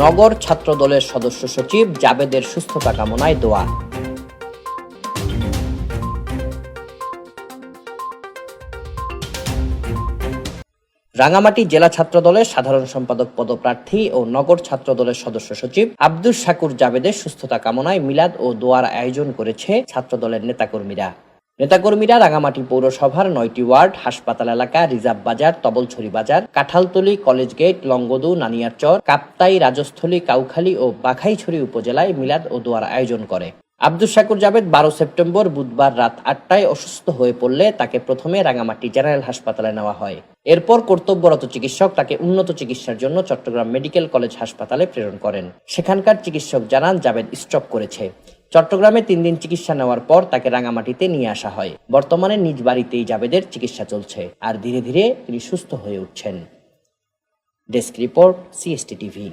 নগর ছাত্র দলের সদস্য সচিব জাবেদের সুস্থতা কামনায় দোয়া। রাঙামাটি জেলা ছাত্র দলের সাধারণ সম্পাদক পদপ্রার্থী ও নগর ছাত্র দলের সদস্য সচিব আব্দুস শাকুর জাবেদের সুস্থতা কামনায় মিলাদ ও দোয়ার আয়োজন করেছে ছাত্র দলের নেতাকর্মীরা। নেতাকর্মীরা রাঙামাটি পৌরসভার নয়টি ওয়ার্ড, হাসপাতাল এলাকা, রিজার্ভ বাজার, তবলছড়ি বাজার, কাঁঠালতলি, কলেজ গেট, লঙ্গদু নানিয়ারচর কাপ্তাই, রাজস্থলী, কাউখালী ও বাঘাইছড়ি উপজেলায় মিলাদ ও দোয়ার আয়োজন করে। আব্দুল শাকুর জাবেদ বারো সেপ্টেম্বর বুধবার রাত আটটায় অসুস্থ হয়ে পড়লে তাকে প্রথমে রাঙামাটি জেনারেল হাসপাতালে নেওয়া হয়। এরপর কর্তব্যরত চিকিৎসক তাকে উন্নত চিকিৎসার জন্য চট্টগ্রাম মেডিকেল কলেজ হাসপাতালে প্রেরণ করেন। সেখানকার চিকিৎসক জানান জাবেদ স্ট্রোক করেছে। চট্টগ্রামে তিন দিন চিকিৎসা নেওয়ার পর তাকে রাঙামাটিতে নিয়ে আসা হয়। বর্তমানে নিজ বাড়িতেই জাবেদের চিকিৎসা চলছে আর ধীরে ধীরে তিনি সুস্থ হয়ে উঠছেন। Desk report, CST TV.